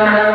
Thank you.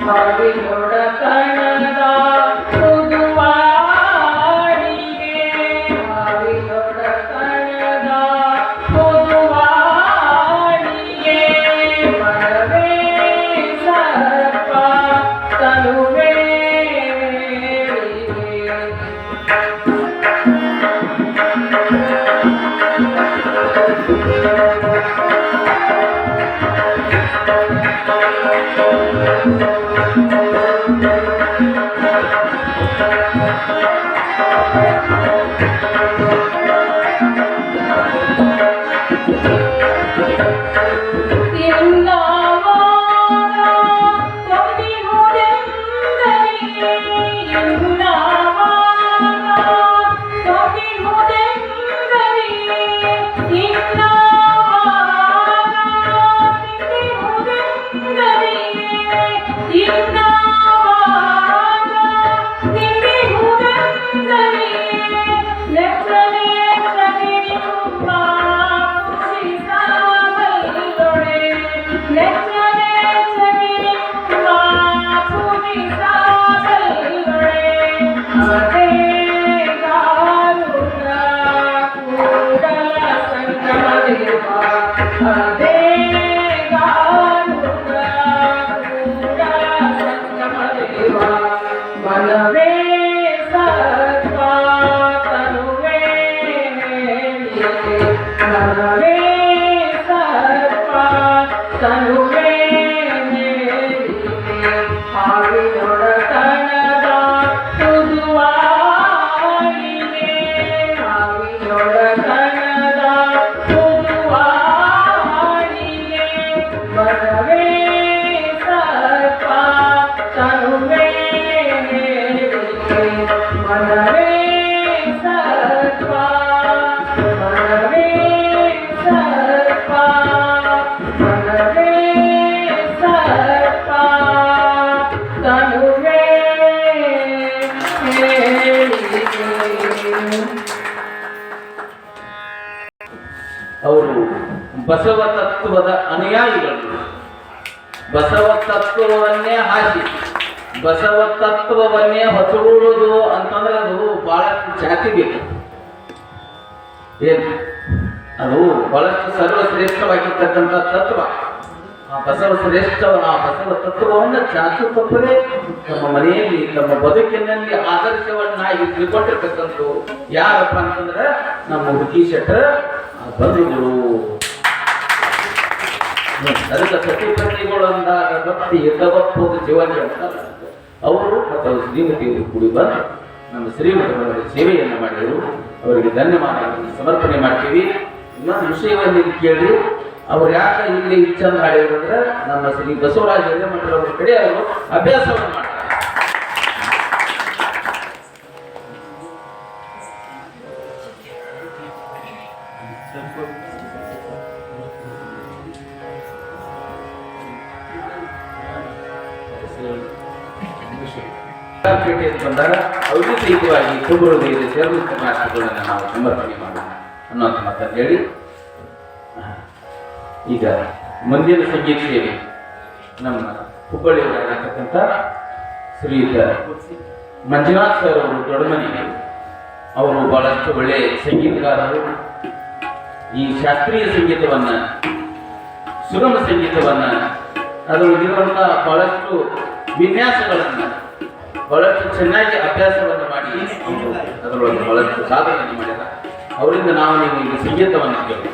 பவினோட கணதா Basava ತತ್ವದ ಅನುಯಾಯಿಗಳು. ಬಸವ ತತ್ವವನ್ನೇ ಹಾಕಿ ಬಸವ ತತ್ವವನ್ನೇ ಹೊಸಗೂಡುದು ಅಂತಂದ್ರೆ ಅದು ಬಹಳಷ್ಟು ಜಾತಿ ಬೇಕು. ಏನು? ಅದು ಬಹಳಷ್ಟು ಸರ್ವಶ್ರೇಷ್ಠವಾಗಿರ್ತಕ್ಕಂಥ ತತ್ವ. ಆ ಬಸವ ಶ್ರೇಷ್ಠ ಆ ಬಸವ ತತ್ವವನ್ನು ಚಾಚು ತಪ್ಪದೆ ನಮ್ಮ ಮನೆಯಲ್ಲಿ, ನಮ್ಮ ಬದುಕಿನಲ್ಲಿ ಆದರ್ಶವನ್ನಾಗಿ ತಿಳ್ಕೊಂಡಿರ್ತಕ್ಕಂಥ ಯಾರಪ್ಪ ಅಂತಂದ್ರೆ ನಮ್ಮ ಹುಡುಗಿ ಶೆಟ್ಟರ ಬಂಧುಗಳು. ಅದಕ್ಕೆ ಸತಿಪತಿಗಳು ಅಂದಾಗ ಭಕ್ತಿ ಎದ್ದವಪ್ಪೋದು ಜೀವನ ಅಂತ ಅವರು ಮತ್ತು ಅವ್ರ ಶ್ರೀಮತಿಯವರು ಕೂಡಿ ಬಂದು ನಮ್ಮ ಶ್ರೀಮತಿಯವರ ಸೇವೆಯನ್ನು ಮಾಡಿದರು. ಅವರಿಗೆ ಧನ್ಯವಾದಗಳನ್ನು ಸಮರ್ಪಣೆ ಮಾಡ್ತೀವಿ. ಇನ್ನೊಂದು ವಿಷಯವನ್ನು ಇಲ್ಲಿ ಕೇಳಿ, ಅವ್ರು ಯಾಕೆ ಇಲ್ಲಿ ಇಚ್ಛೆ ಮಾಡಿದ್ರು ಅಂದ್ರೆ ನಮ್ಮ ಶ್ರೀ ಬಸವರಾಜ ಹಿರೇಮಠರವರ ಕಡೆ ಅವರು ಅಭ್ಯಾಸವನ್ನು ಮಾಡ್ತಾರೆ. ಪೇಟೆಯಲ್ಲಿ ಬಂದಾಗ ಔದ್ಯೋಗಿಕವಾಗಿ ಕುಂಬಳದಲ್ಲಿ ಸೇರಲು ಕರ್ನಾಟಕಗಳನ್ನು ನಾವು ಸಮರ್ಪಣೆ ಮಾಡೋಣ ಅನ್ನೋಂಥ ಮಾತನ್ನು ಹೇಳಿ. ಈಗ ಮುಂದಿನ ಸಂಗೀತ ಸೇವೆ ನಮ್ಮ ಹುಬ್ಬಳ್ಳಿಯವರಾಗಿರ್ತಕ್ಕಂಥ ಶ್ರೀಯುತ ಮಂಜುನಾಥ್ ಸರ್ ಅವರು ದೊಡ್ಡಮನಿ ಅವರು ಬಹಳಷ್ಟು ಒಳ್ಳೆಯ ಸಂಗೀತಗಾರರು. ಈ ಶಾಸ್ತ್ರೀಯ ಸಂಗೀತವನ್ನ, ಸುಗಮ ಸಂಗೀತವನ್ನ ಅದರೊಳಗಿರುವಂಥ ಬಹಳಷ್ಟು ವಿನ್ಯಾಸಗಳನ್ನು ಬಹಳಷ್ಟು ಚೆನ್ನಾಗಿ ಅಭ್ಯಾಸವನ್ನು ಮಾಡಿ ಅದರೊಳಗೆ ಬಹಳಷ್ಟು ಸಾಧನೆಯನ್ನು ಮಾಡಿದ. ಅವರಿಂದ ನಾವು ನಿಮಗೆ ಸಂಗೀತವನ್ನು ಕೇಳಿ